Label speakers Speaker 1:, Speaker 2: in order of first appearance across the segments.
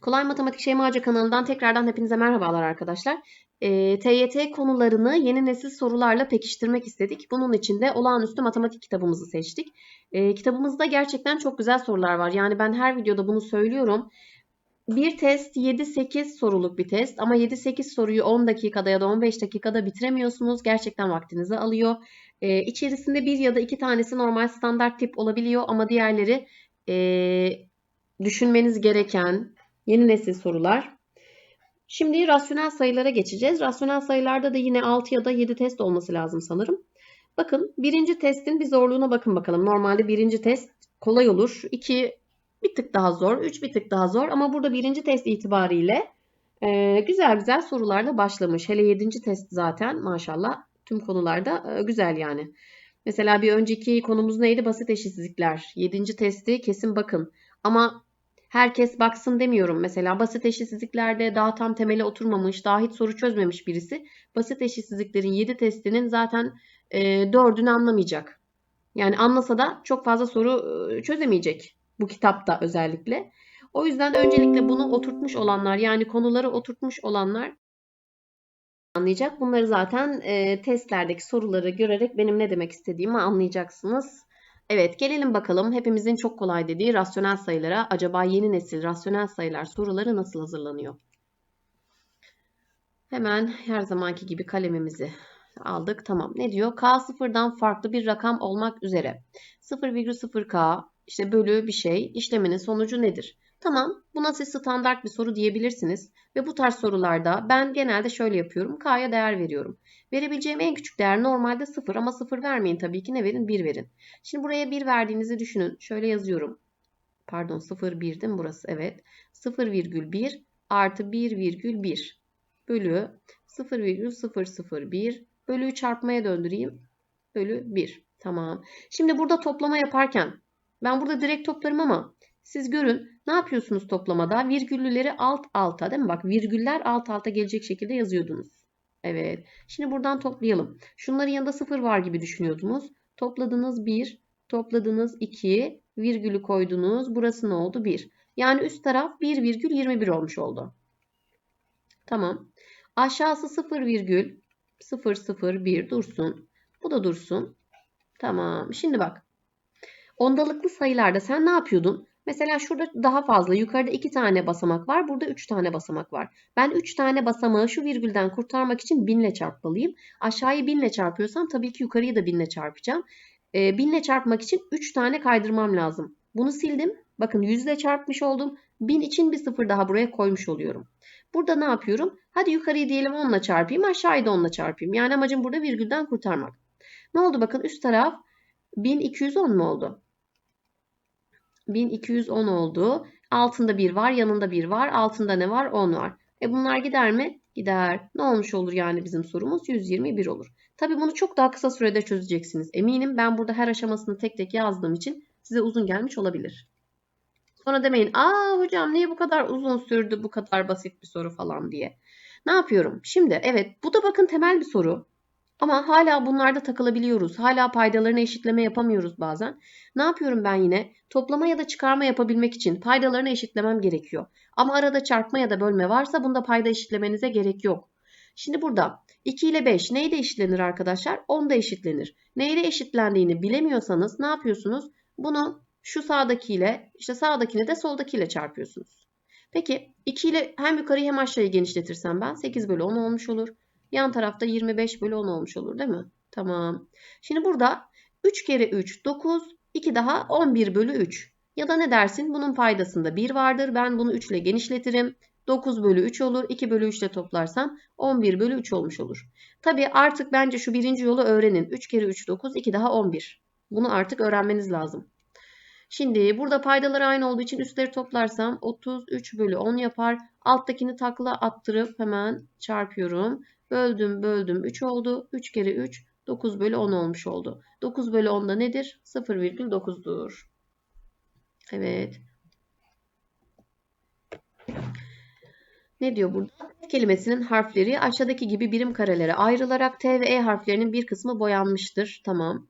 Speaker 1: Kolay Matematik Şeymacı kanalından tekrardan hepinize merhabalar arkadaşlar. E, TYT konularını yeni nesil sorularla pekiştirmek istedik. Bunun için de olağanüstü matematik kitabımızı seçtik. E, kitabımızda gerçekten çok güzel sorular var. Yani ben her videoda bunu söylüyorum. Bir test 7-8 soruluk bir test ama 7-8 soruyu 10 dakikada ya da 15 dakikada bitiremiyorsunuz. Gerçekten vaktinizi alıyor. E, içerisinde bir ya da iki tanesi normal standart tip olabiliyor ama diğerleri e, düşünmeniz gereken yeni nesil sorular. Şimdi rasyonel sayılara geçeceğiz. Rasyonel sayılarda da yine 6 ya da 7 test olması lazım sanırım. Bakın birinci testin bir zorluğuna bakın bakalım. Normalde birinci test kolay olur. 2 bir tık daha zor. 3 bir tık daha zor. Ama burada birinci test itibariyle e, güzel güzel sorularla başlamış. Hele 7. test zaten maşallah tüm konularda e, güzel yani. Mesela bir önceki konumuz neydi? Basit eşitsizlikler. 7. testi kesin bakın. Ama herkes baksın demiyorum. Mesela basit eşitsizliklerde daha tam temele oturmamış, daha hiç soru çözmemiş birisi basit eşitsizliklerin 7 testinin zaten e, 4'ünü anlamayacak. Yani anlasa da çok fazla soru e, çözemeyecek bu kitapta özellikle. O yüzden öncelikle bunu oturtmuş olanlar yani konuları oturtmuş olanlar anlayacak. Bunları zaten e, testlerdeki soruları görerek benim ne demek istediğimi anlayacaksınız. Evet gelelim bakalım hepimizin çok kolay dediği rasyonel sayılara acaba yeni nesil rasyonel sayılar soruları nasıl hazırlanıyor? Hemen her zamanki gibi kalemimizi aldık. Tamam. Ne diyor? K sıfırdan farklı bir rakam olmak üzere. 0,0K işte bölü bir şey işleminin sonucu nedir? Tamam. Buna siz standart bir soru diyebilirsiniz. Ve bu tarz sorularda ben genelde şöyle yapıyorum. K'ya değer veriyorum. Verebileceğim en küçük değer normalde 0 ama 0 vermeyin tabii ki ne verin? 1 verin. Şimdi buraya 1 verdiğinizi düşünün. Şöyle yazıyorum. Pardon 0 1 değil mi burası? Evet. 0,1 artı 1,1 bölü 0,001 bölüyü çarpmaya döndüreyim. Bölü 1. Tamam. Şimdi burada toplama yaparken ben burada direkt toplarım ama siz görün ne yapıyorsunuz toplamada? Virgüllüleri alt alta değil mi? Bak virgüller alt alta gelecek şekilde yazıyordunuz. Evet. Şimdi buradan toplayalım. Şunların yanında 0 var gibi düşünüyordunuz. Topladınız 1, topladınız 2, virgülü koydunuz. Burası ne oldu? 1. Yani üst taraf 1,21 olmuş oldu. Tamam. Aşağısı 0,001 dursun. Bu da dursun. Tamam. Şimdi bak. Ondalıklı sayılarda sen ne yapıyordun? Mesela şurada daha fazla. Yukarıda 2 tane basamak var. Burada 3 tane basamak var. Ben 3 tane basamağı şu virgülden kurtarmak için 1000 ile çarpmalıyım. Aşağıyı 1000 ile çarpıyorsam tabii ki yukarıyı da 1000 ile çarpacağım. E, 1000 ile çarpmak için 3 tane kaydırmam lazım. Bunu sildim. Bakın 100 ile çarpmış oldum. 1000 için bir sıfır daha buraya koymuş oluyorum. Burada ne yapıyorum? Hadi yukarıyı diyelim 10 ile çarpayım. Aşağıyı da 10 ile çarpayım. Yani amacım burada virgülden kurtarmak. Ne oldu? Bakın üst taraf 1210 mu oldu? 1210 oldu. Altında 1 var, yanında 1 var. Altında ne var? 10 var. E bunlar gider mi? Gider. Ne olmuş olur yani bizim sorumuz? 121 olur. Tabi bunu çok daha kısa sürede çözeceksiniz. Eminim ben burada her aşamasını tek tek yazdığım için size uzun gelmiş olabilir. Sonra demeyin aa hocam niye bu kadar uzun sürdü bu kadar basit bir soru falan diye. Ne yapıyorum? Şimdi evet bu da bakın temel bir soru. Ama hala bunlarda takılabiliyoruz. Hala paydalarını eşitleme yapamıyoruz bazen. Ne yapıyorum ben yine? Toplama ya da çıkarma yapabilmek için paydalarını eşitlemem gerekiyor. Ama arada çarpma ya da bölme varsa bunda payda eşitlemenize gerek yok. Şimdi burada 2 ile 5 neyle eşitlenir arkadaşlar? 10 da eşitlenir. Neyle eşitlendiğini bilemiyorsanız ne yapıyorsunuz? Bunu şu sağdakiyle işte sağdakini de soldakiyle çarpıyorsunuz. Peki 2 ile hem yukarıyı hem aşağıyı genişletirsem ben 8 bölü 10 olmuş olur. Yan tarafta 25 bölü 10 olmuş olur değil mi? Tamam. Şimdi burada 3 kere 3 9 2 daha 11 bölü 3. Ya da ne dersin? Bunun paydasında 1 vardır. Ben bunu 3 ile genişletirim. 9 bölü 3 olur. 2 bölü 3 ile toplarsam 11 bölü 3 olmuş olur. Tabi artık bence şu birinci yolu öğrenin. 3 kere 3 9 2 daha 11. Bunu artık öğrenmeniz lazım. Şimdi burada paydaları aynı olduğu için üstleri toplarsam 33 bölü 10 yapar. Alttakini takla attırıp hemen çarpıyorum. Böldüm böldüm 3 oldu. 3 kere 3 9 bölü 10 olmuş oldu. 9 bölü 10 da nedir? 0,9'dur. Evet. Ne diyor burada? kelimesinin harfleri aşağıdaki gibi birim karelere ayrılarak T ve E harflerinin bir kısmı boyanmıştır. Tamam.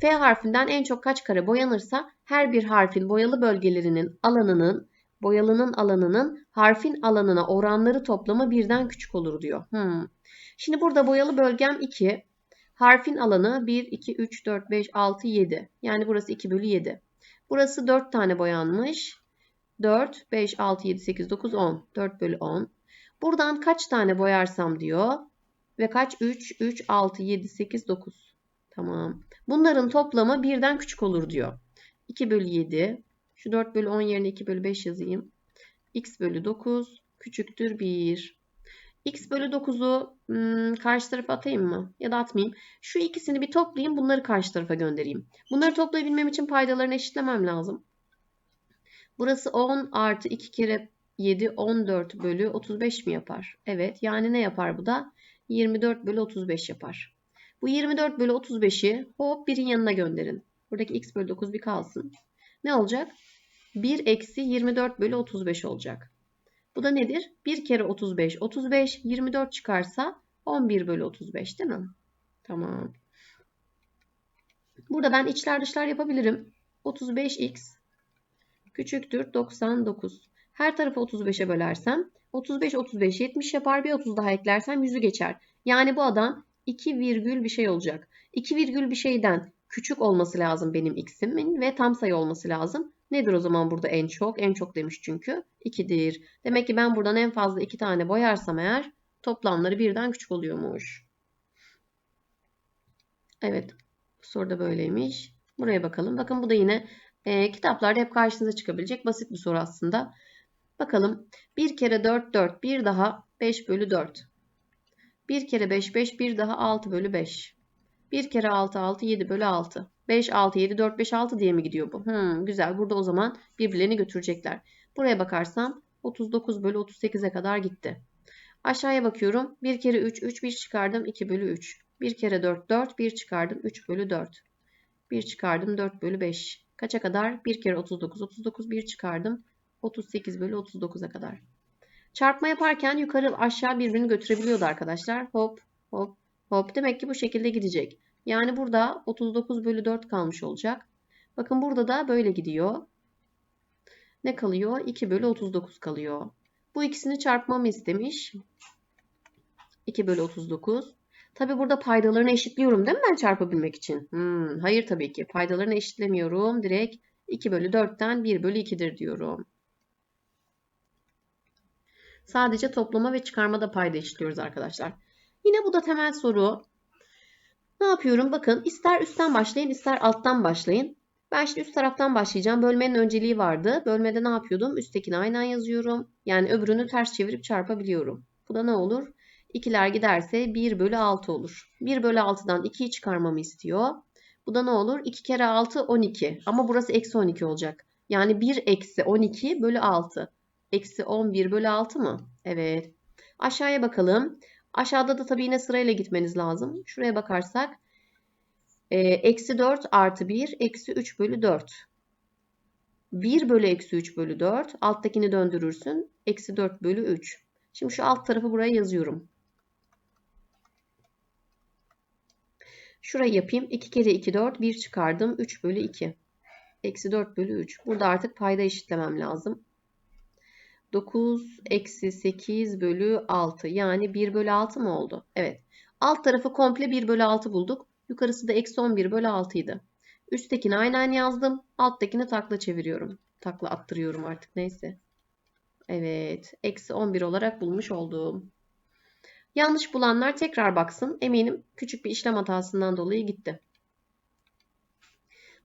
Speaker 1: F harfinden en çok kaç kare boyanırsa her bir harfin boyalı bölgelerinin alanının boyalının alanının harfin alanına oranları toplamı birden küçük olur diyor. Hmm. Şimdi burada boyalı bölgem 2. Harfin alanı 1, 2, 3, 4, 5, 6, 7. Yani burası 2 bölü 7. Burası 4 tane boyanmış. 4, 5, 6, 7, 8, 9, 10. 4 bölü 10. Buradan kaç tane boyarsam diyor. Ve kaç? 3, 3, 6, 7, 8, 9. Tamam. Bunların toplamı birden küçük olur diyor. 2 bölü 7. Şu 4 bölü 10 yerine 2 bölü 5 yazayım. x bölü 9 küçüktür 1. x bölü 9'u hmm, karşı tarafa atayım mı? Ya da atmayayım. Şu ikisini bir toplayayım. Bunları karşı tarafa göndereyim. Bunları toplayabilmem için paydalarını eşitlemem lazım. Burası 10 artı 2 kere 7 14 bölü 35 mi yapar? Evet. Yani ne yapar bu da? 24 bölü 35 yapar. Bu 24 bölü 35'i hop birin yanına gönderin. Buradaki x bölü 9 bir kalsın. Ne olacak? 1 eksi 24 bölü 35 olacak. Bu da nedir? 1 kere 35, 35, 24 çıkarsa 11 bölü 35 değil mi? Tamam. Burada ben içler dışlar yapabilirim. 35x küçüktür 99. Her tarafı 35'e bölersem 35, 35, 70 yapar. Bir 30 daha eklersem 100'ü geçer. Yani bu adam 2 virgül bir şey olacak. 2 virgül bir şeyden küçük olması lazım benim x'imin ve tam sayı olması lazım. Nedir o zaman burada en çok? En çok demiş çünkü 2'dir. Demek ki ben buradan en fazla 2 tane boyarsam eğer toplamları birden küçük oluyormuş. Evet soru da böyleymiş. Buraya bakalım. Bakın bu da yine e, kitaplarda hep karşınıza çıkabilecek basit bir soru aslında. Bakalım 1 kere 4 4 bir daha 5 bölü 4. 1 kere 5 5 bir daha 6 bölü 5. 1 kere 6 6 7 bölü 6. 5 6 7 4 5 6 diye mi gidiyor bu? Hmm, güzel. Burada o zaman birbirlerini götürecekler. Buraya bakarsam 39 bölü 38'e kadar gitti. Aşağıya bakıyorum. 1 kere 3 3 1 çıkardım 2 bölü 3. 1 kere 4 4 1 çıkardım 3 bölü 4. 1 çıkardım 4 bölü 5. Kaça kadar? 1 kere 39 39 1 çıkardım 38 bölü 39'a kadar. Çarpma yaparken yukarı aşağı birbirini götürebiliyordu arkadaşlar. Hop hop hop. Demek ki bu şekilde gidecek. Yani burada 39 bölü 4 kalmış olacak. Bakın burada da böyle gidiyor. Ne kalıyor? 2 bölü 39 kalıyor. Bu ikisini çarpmamı istemiş. 2 bölü 39. Tabi burada paydalarını eşitliyorum değil mi ben çarpabilmek için? Hmm, hayır tabii ki. Paydalarını eşitlemiyorum. Direkt 2 bölü 4'ten 1 bölü 2'dir diyorum. Sadece toplama ve çıkarmada payda eşitliyoruz arkadaşlar. Yine bu da temel soru. Ne yapıyorum? Bakın ister üstten başlayın ister alttan başlayın. Ben şimdi üst taraftan başlayacağım. Bölmenin önceliği vardı. Bölmede ne yapıyordum? Üsttekini aynen yazıyorum. Yani öbürünü ters çevirip çarpabiliyorum. Bu da ne olur? İkiler giderse 1 bölü 6 olur. 1 bölü 6'dan 2'yi çıkarmamı istiyor. Bu da ne olur? 2 kere 6 12. Ama burası eksi 12 olacak. Yani 1 eksi 12 bölü 6. Eksi 11 bölü 6 mı? Evet. Aşağıya bakalım. Aşağıda da tabii yine sırayla gitmeniz lazım. Şuraya bakarsak. E, eksi 4 artı 1 eksi 3 bölü 4. 1 bölü eksi 3 bölü 4. Alttakini döndürürsün. Eksi 4 bölü 3. Şimdi şu alt tarafı buraya yazıyorum. Şurayı yapayım. 2 kere 2 4. 1 çıkardım. 3 bölü 2. Eksi 4 bölü 3. Burada artık payda eşitlemem lazım. 9 eksi 8 bölü 6 yani 1 bölü 6 mı oldu? Evet. Alt tarafı komple 1 bölü 6 bulduk. Yukarısı da eksi 11 bölü 6 idi. Üsttekini aynen yazdım. Alttakini takla çeviriyorum. Takla attırıyorum artık neyse. Evet. Eksi 11 olarak bulmuş oldum. Yanlış bulanlar tekrar baksın. Eminim küçük bir işlem hatasından dolayı gitti.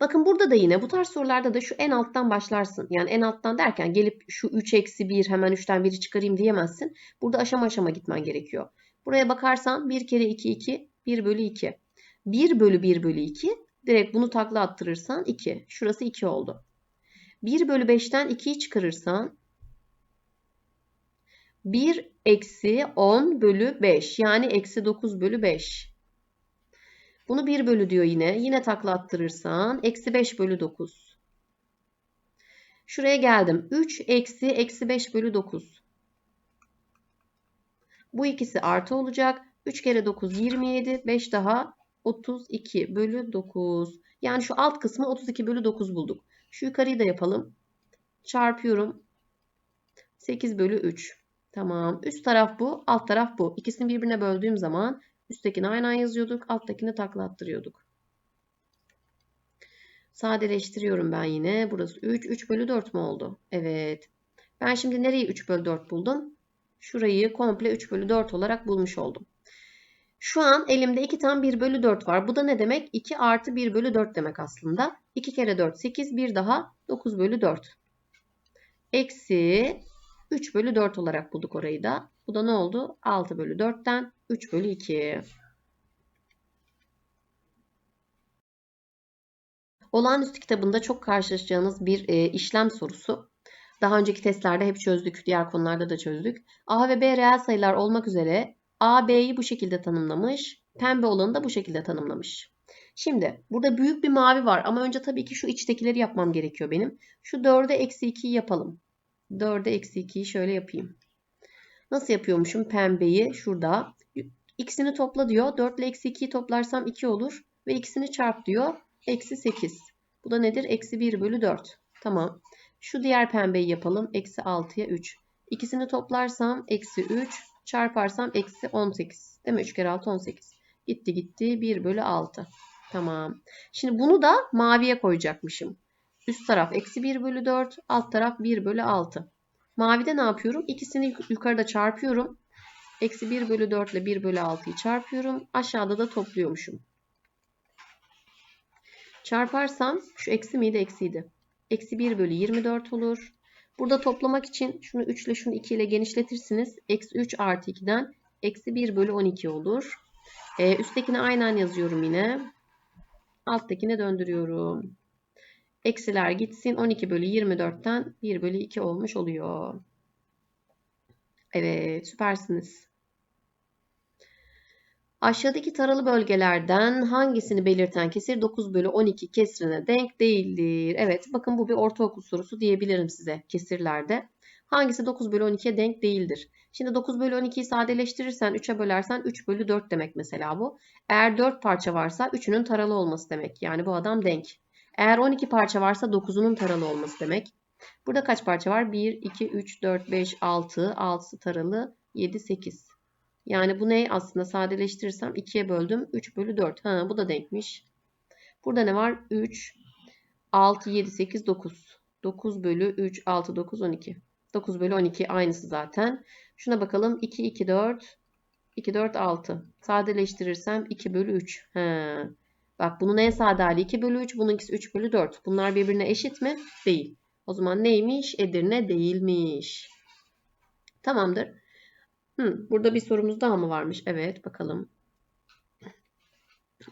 Speaker 1: Bakın burada da yine bu tarz sorularda da şu en alttan başlarsın. Yani en alttan derken gelip şu 3 eksi 1 hemen 3'ten 1'i çıkarayım diyemezsin. Burada aşama aşama gitmen gerekiyor. Buraya bakarsan 1 kere 2 2 1 bölü 2. 1 bölü 1 bölü 2 direkt bunu takla attırırsan 2. Şurası 2 oldu. 1 bölü 5'ten 2'yi çıkarırsan 1 eksi 10 bölü 5 yani eksi 9 bölü 5. Bunu 1 bölü diyor yine. Yine takla attırırsan eksi 5 bölü 9. Şuraya geldim. 3 eksi eksi 5 bölü 9. Bu ikisi artı olacak. 3 kere 9 27. 5 daha 32 bölü 9. Yani şu alt kısmı 32 bölü 9 bulduk. Şu yukarıyı da yapalım. Çarpıyorum. 8 bölü 3. Tamam. Üst taraf bu. Alt taraf bu. İkisini birbirine böldüğüm zaman üsttekini aynen yazıyorduk. Alttakini takla attırıyorduk. Sadeleştiriyorum ben yine. Burası 3. 3 bölü 4 mü oldu? Evet. Ben şimdi nereyi 3 bölü 4 buldum? Şurayı komple 3 bölü 4 olarak bulmuş oldum. Şu an elimde 2 tane 1 bölü 4 var. Bu da ne demek? 2 artı 1 bölü 4 demek aslında. 2 kere 4 8 bir daha 9 bölü 4. Eksi 3 bölü 4 olarak bulduk orayı da. Bu da ne oldu? 6 bölü 4'ten 3 bölü 2. Olağanüstü kitabında çok karşılaşacağınız bir e, işlem sorusu. Daha önceki testlerde hep çözdük, diğer konularda da çözdük. A ve B reel sayılar olmak üzere A, B'yi bu şekilde tanımlamış, pembe olanı da bu şekilde tanımlamış. Şimdi burada büyük bir mavi var ama önce tabii ki şu içtekileri yapmam gerekiyor benim. Şu 4'e eksi 2'yi yapalım. 4'e eksi 2'yi şöyle yapayım. Nasıl yapıyormuşum? Pembeyi şurada. X'ini topla diyor. 4 ile eksi 2'yi toplarsam 2 olur. Ve x'ini çarp diyor. Eksi 8. Bu da nedir? Eksi 1 bölü 4. Tamam. Şu diğer pembeyi yapalım. Eksi 6'ya 3. İkisini toplarsam eksi 3. Çarparsam eksi 18. Değil mi? 3 kere 6 18. Gitti gitti 1 bölü 6. Tamam. Şimdi bunu da maviye koyacakmışım. Üst taraf eksi 1 bölü 4. Alt taraf 1 bölü 6. Mavide ne yapıyorum? İkisini yukarıda çarpıyorum. Eksi 1 bölü 4 ile 1 bölü 6'yı çarpıyorum. Aşağıda da topluyormuşum. Çarparsam şu eksi miydi eksiydi. Eksi 1 bölü 24 olur. Burada toplamak için şunu 3 ile şunu 2 ile genişletirsiniz. Eksi 3 artı 2'den eksi 1 bölü 12 olur. Ee, üsttekini aynen yazıyorum yine. Alttakine döndürüyorum. Eksiler gitsin. 12 bölü 24'ten 1 bölü 2 olmuş oluyor. Evet süpersiniz. Aşağıdaki taralı bölgelerden hangisini belirten kesir 9 bölü 12 kesrine denk değildir? Evet bakın bu bir ortaokul sorusu diyebilirim size kesirlerde. Hangisi 9 bölü 12'ye denk değildir? Şimdi 9 bölü 12'yi sadeleştirirsen 3'e bölersen 3 bölü 4 demek mesela bu. Eğer 4 parça varsa 3'ünün taralı olması demek. Yani bu adam denk. Eğer 12 parça varsa 9'unun taralı olması demek. Burada kaç parça var? 1, 2, 3, 4, 5, 6. 6'sı taralı. 7, 8. Yani bu ne aslında sadeleştirirsem 2'ye böldüm. 3 bölü 4. Ha, bu da denkmiş. Burada ne var? 3, 6, 7, 8, 9. 9 bölü 3, 6, 9, 12. 9 bölü 12 aynısı zaten. Şuna bakalım. 2, 2, 4. 2, 4, 6. Sadeleştirirsem 2 bölü 3. He. Bak bunun en sade hali 2 bölü 3. Bununkisi 3 bölü 4. Bunlar birbirine eşit mi? Değil. O zaman neymiş? Edirne değilmiş. Tamamdır. Hı, burada bir sorumuz daha mı varmış? Evet bakalım.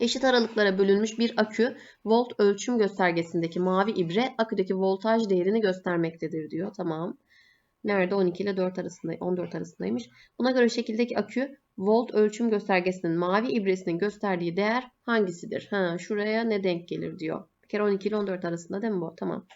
Speaker 1: Eşit aralıklara bölünmüş bir akü volt ölçüm göstergesindeki mavi ibre aküdeki voltaj değerini göstermektedir diyor. Tamam. Nerede? 12 ile 4 arasında, 14 arasındaymış. Buna göre şekildeki akü volt ölçüm göstergesinin mavi ibresinin gösterdiği değer hangisidir? Ha, şuraya ne denk gelir diyor. Bir kere 12 ile 14 arasında değil mi bu? Tamam.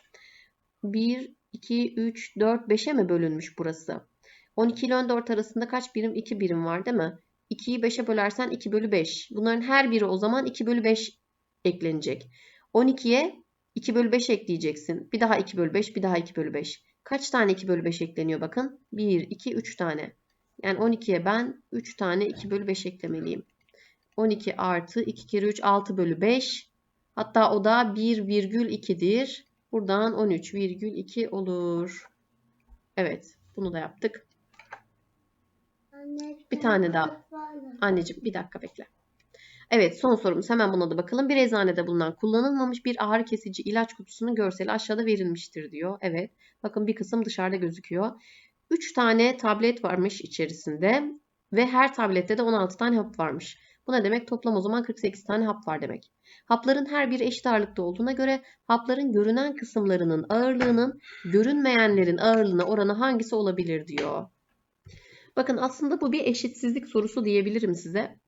Speaker 1: 1, 2, 3, 4, 5'e mi bölünmüş burası? 12 ile 14 arasında kaç birim? 2 birim var değil mi? 2'yi 5'e bölersen 2 bölü 5. Bunların her biri o zaman 2 bölü 5 eklenecek. 12'ye 2 bölü 5 ekleyeceksin. Bir daha 2 bölü 5, bir daha 2 bölü 5. Kaç tane 2 bölü 5 ekleniyor bakın? 1, 2, 3 tane. Yani 12'ye ben 3 tane 2 bölü 5 eklemeliyim. 12 artı 2 kere 3 6 bölü 5. Hatta o da 1,2'dir. Buradan 13,2 olur. Evet bunu da yaptık. Bir tane daha. Anneciğim bir dakika bekle. Evet son sorumuz hemen buna da bakalım. Bir eczanede bulunan kullanılmamış bir ağrı kesici ilaç kutusunun görseli aşağıda verilmiştir diyor. Evet bakın bir kısım dışarıda gözüküyor. 3 tane tablet varmış içerisinde ve her tablette de 16 tane hap varmış. Bu ne demek? Toplam o zaman 48 tane hap var demek. Hapların her biri eşit ağırlıkta olduğuna göre hapların görünen kısımlarının ağırlığının görünmeyenlerin ağırlığına oranı hangisi olabilir diyor. Bakın aslında bu bir eşitsizlik sorusu diyebilirim size.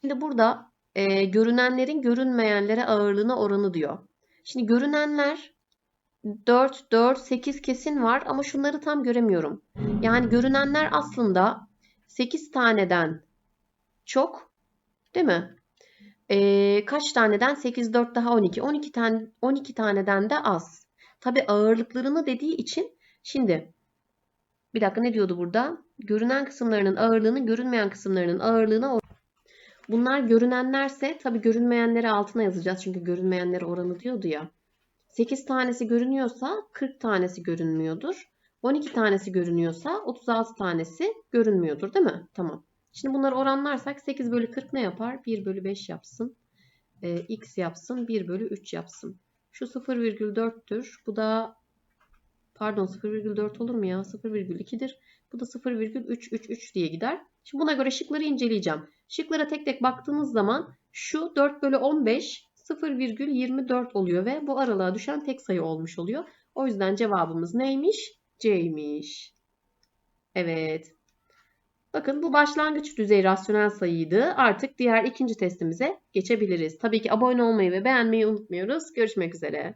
Speaker 1: Şimdi burada e, görünenlerin görünmeyenlere ağırlığına oranı diyor. Şimdi görünenler 4, 4, 8 kesin var ama şunları tam göremiyorum. Yani görünenler aslında 8 taneden çok değil mi? Ee, kaç taneden? 8, 4 daha 12. 12, tane, 12 taneden de az. Tabi ağırlıklarını dediği için şimdi Bir dakika ne diyordu burada? Görünen kısımlarının ağırlığını görünmeyen kısımlarının ağırlığına Bunlar görünenlerse tabii görünmeyenleri altına yazacağız. Çünkü görünmeyenlere oranı diyordu ya. 8 tanesi görünüyorsa 40 tanesi görünmüyordur. 12 tanesi görünüyorsa 36 tanesi görünmüyordur değil mi? Tamam. Şimdi bunları oranlarsak 8 bölü 40 ne yapar? 1 bölü 5 yapsın. Ee, x yapsın. 1 bölü 3 yapsın. Şu 0,4'tür. Bu da pardon 0,4 olur mu ya? 0,2'dir. Bu da 0,333 diye gider. Şimdi buna göre şıkları inceleyeceğim. Şıklara tek tek baktığımız zaman şu 4 bölü 15 0,24 oluyor ve bu aralığa düşen tek sayı olmuş oluyor. O yüzden cevabımız neymiş? C'ymiş. Evet. Bakın bu başlangıç düzey rasyonel sayıydı. Artık diğer ikinci testimize geçebiliriz. Tabii ki abone olmayı ve beğenmeyi unutmuyoruz. Görüşmek üzere.